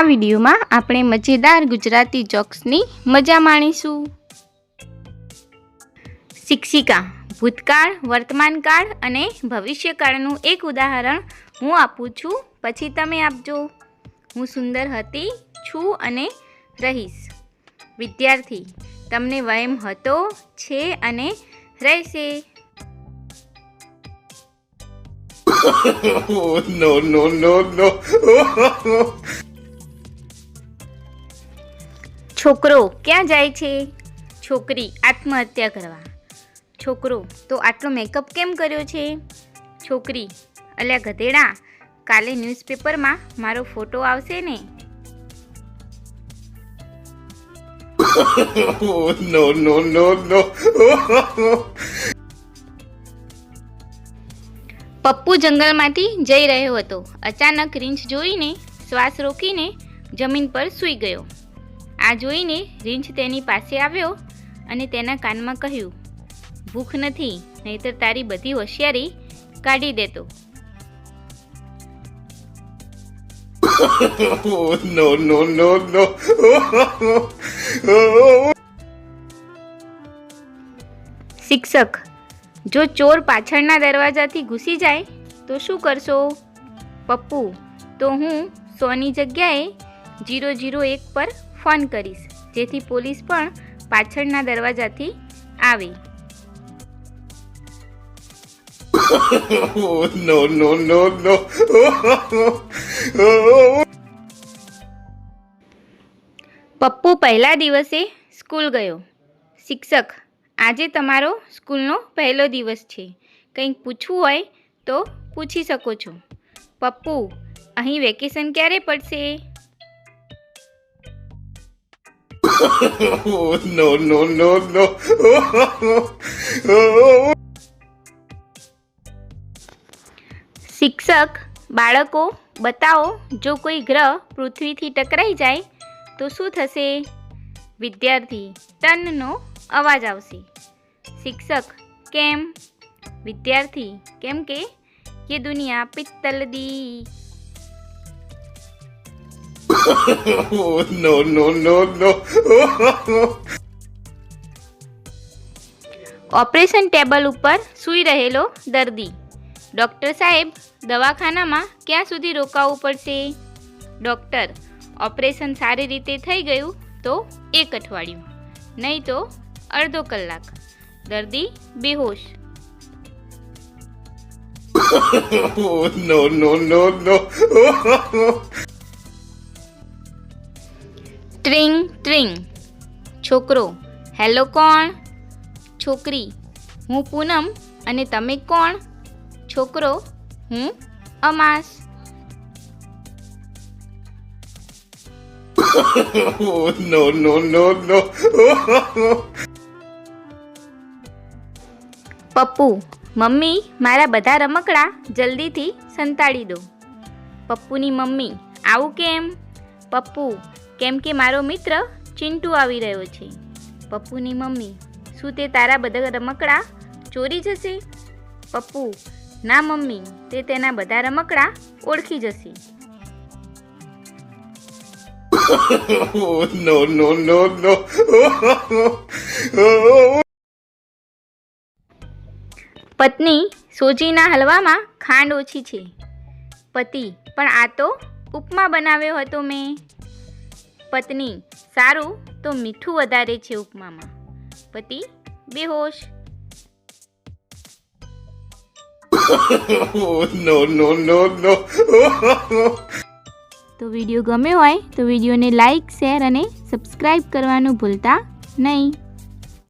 આ વિડીયોમાં આપણે મજેદાર ગુજરાતી જોક્સની મજા માણીશું. શિક્ષિકા ભૂતકાળ વર્તમાનકાળ અને ભવિષ્યકાળનું એક ઉદાહરણ હું આપું છું. પછી તમે આપજો. હું સુંદર હતી છું અને રહીશ. વિદ્યાર્થી તમને વયમ હતો છે અને રહેશે. Oh, no, no, no, no. છોકરો ક્યાં જાય છે? છોકરી આત્મહત્યા કરવા. છોકરો તો આટલો મેકઅપ કેમ કર્યો છે? છોકરી અલ્યા ગધેડા કાલે ન્યૂઝપેપરમાં મારો ફોટો આવશે ને. પપ્પુ જંગલમાંથી જઈ રહ્યો હતો. અચાનક રીંછ જોઈને શ્વાસ રોકીને જમીન પર સૂઈ ગયો. આ જોઈને રીંછ તેની પાસે આવ્યો અને તેના કાનમાં કહ્યું ભૂખ નથી નહીતર તારી બધી હોશિયારી કાઢી દેતો Oh, no, no, no, no. શિક્ષક જો ચોર પાછળના દરવાજાથી ઘૂસી જાય તો શું કરશો પપ્પુ તો હું સોની જગ્યાએ જીરો જીરો એક પર ફોન કરીશ જેથી પોલીસ પણ પાછળના દરવાજાથી આવે. Oh. પપ્પુ પહેલા દિવસે સ્કૂલ ગયો. શિક્ષક આજે તમારો સ્કૂલનો પહેલો દિવસ છે. કંઈક પૂછવું હોય તો પૂછી શકો છો. પપ્પુ અહીં વેકેશન ક્યારે પડશે? no, no, no, no. શિક્ષક બાળકો બતાવો જો કોઈ ગ્રહ પૃથ્વીથી ટકરાઈ જાય તો શું થશે? વિદ્યાર્થી ટનનો અવાજ આવશે. શિક્ષક કેમ? વિદ્યાર્થી કેમ કે યે દુનિયા પિત્તલ દી. Oh, no, no, no, no. Operation table ઉપર સૂઈ રહેલો દર્દી. ડૉક્ટર સાહેબ દવાખાનામાં ક્યાં સુધી રોકાવું પડશે? ડૉક્ટર ઓપરેશન સારી રીતે થઈ ગયું તો એક અઠવાડિયું. નહીં તો અડધો કલાક. દર્દી બેહોશ. નો નો નો no. ટ્રિંગ ટ્રિંગ. છોકરો હેલો કોણ? છોકરી હું પૂનમ. અને તમે કોણ? છોકરો હું અમાસ. પપ્પુ મમ્મી મારા બધા રમકડા જલ્દીથી સંતાડી દો. પપ્પુની મમ્મી આવું કેમ? પપ્પુ કેમ કે મારો મિત્ર ચિંટુ આવી રહ્યો છે. પપ્પુની મમ્મી શું તે તારા બધા રમકડા ચોરી જશે? પપ્પુ ના મમ્મી તે તેના બધા રમકડા ઓળખી જશે. Oh. પત્ની સોજીના હલવામાં ખાંડ ઓછી છે. પતિ પણ આ તો ઉપમા બનાવ્યો હતો મેં. પત્ની. સારું તો મીઠું વધારે છે ઉપમામાં. પતિ બેહોશ. તો વીડિયો ગમ્યો હોય તો વિડીયોને લાઈક શેર અને સબસ્ક્રાઈબ કરવાનું ભૂલતા નહીં.